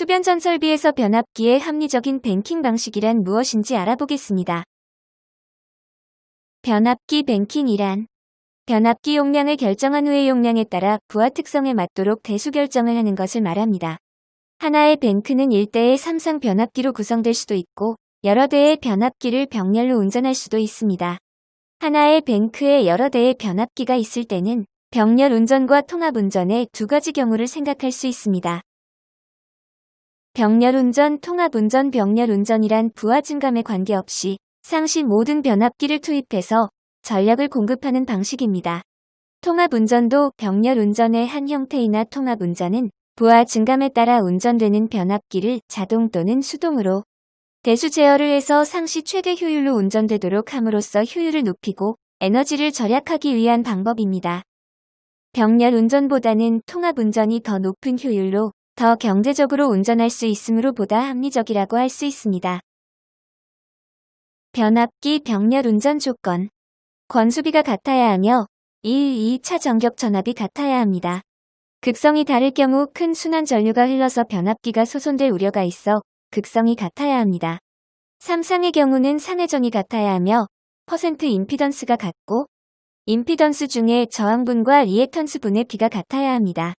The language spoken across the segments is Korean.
수변전 설비에서 변압기의 합리적인 뱅킹 방식이란 무엇인지 알아보겠습니다. 변압기 뱅킹이란 변압기 용량을 결정한 후의 용량에 따라 부하 특성에 맞도록 대수 결정을 하는 것을 말합니다. 하나의 뱅크는 일대의 삼상 변압기로 구성될 수도 있고 여러 대의 변압기를 병렬로 운전할 수도 있습니다. 하나의 뱅크에 여러 대의 변압기가 있을 때는 병렬 운전과 통합 운전의 두 가지 경우를 생각할 수 있습니다. 병렬 운전, 통합 운전, 병렬 운전이란 부하 증감에 관계없이 상시 모든 변압기를 투입해서 전력을 공급하는 방식입니다. 통합 운전도 병렬 운전의 한 형태이나 통합 운전은 부하 증감에 따라 운전되는 변압기를 자동 또는 수동으로 대수 제어를 해서 상시 최대 효율로 운전되도록 함으로써 효율을 높이고 에너지를 절약하기 위한 방법입니다. 병렬 운전보다는 통합 운전이 더 높은 효율로 더 경제적으로 운전할 수 있으므로 보다 합리적이라고 할 수 있습니다. 변압기 병렬 운전 조건 권수비가 같아야 하며 1, 2차 전격 전압이 같아야 합니다. 극성이 다를 경우 큰 순환 전류가 흘러서 변압기가 소손될 우려가 있어 극성이 같아야 합니다. 삼상의 경우는 상해전이 같아야 하며 퍼센트 임피던스가 같고 임피던스 중에 저항분과 리액턴스 분의 비가 같아야 합니다.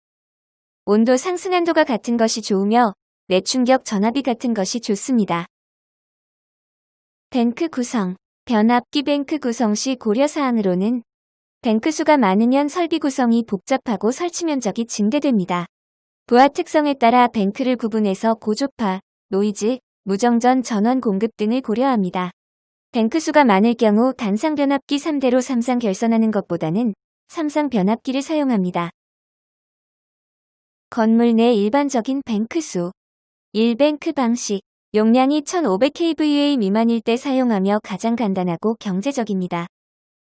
온도 상승 한도가 같은 것이 좋으며 내충격 전압이 같은 것이 좋습니다. 뱅크 구성 변압기 뱅크 구성 시 고려사항으로는 뱅크 수가 많으면 설비 구성이 복잡하고 설치 면적이 증대됩니다. 부하 특성에 따라 뱅크를 구분해서 고조파, 노이즈, 무정전 전원 공급 등을 고려합니다. 뱅크 수가 많을 경우 단상 변압기 3대로 삼상 결선하는 것보다는 삼상 변압기를 사용합니다. 건물 내 일반적인 뱅크 수 1뱅크 방식 용량이 1500kVA 미만일 때 사용하며 가장 간단하고 경제적입니다.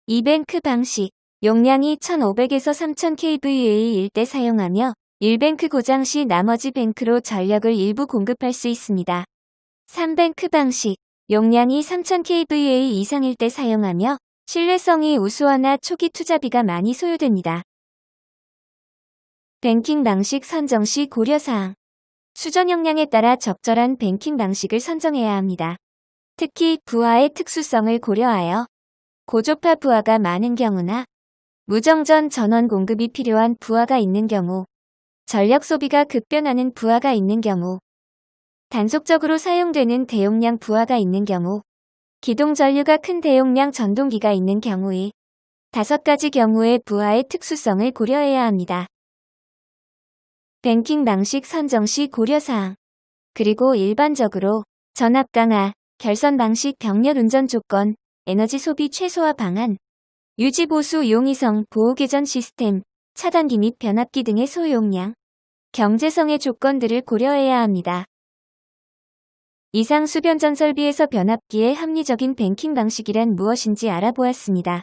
2뱅크 방식 용량이 1500에서 3000kVA일 때 사용하며 1뱅크 고장 시 나머지 뱅크로 전력을 일부 공급할 수 있습니다. 3뱅크 방식 용량이 3000kVA 이상일 때 사용하며 신뢰성이 우수하나 초기 투자비가 많이 소요됩니다. 뱅킹 방식 선정 시 고려사항 수전 용량에 따라 적절한 뱅킹 방식을 선정해야 합니다. 특히 부하의 특수성을 고려하여 고조파 부하가 많은 경우나 무정전 전원 공급이 필요한 부하가 있는 경우 전력 소비가 급변하는 부하가 있는 경우, 단속적으로 사용되는 대용량 부하가 있는 경우, 기동 전류가 큰 대용량 전동기가 있는 경우의 다섯 가지 경우의 부하의 특수성을 고려해야 합니다. 뱅킹 방식 선정 시 고려사항 그리고 일반적으로 전압 강화, 결선 방식 병렬 운전 조건, 에너지 소비 최소화 방안, 유지 보수 용이성 보호 개전 시스템, 차단기 및 변압기 등의 소용량, 경제성의 조건들을 고려해야 합니다. 이상 수변전 설비에서 변압기의 합리적인 뱅킹 방식이란 무엇인지 알아보았습니다.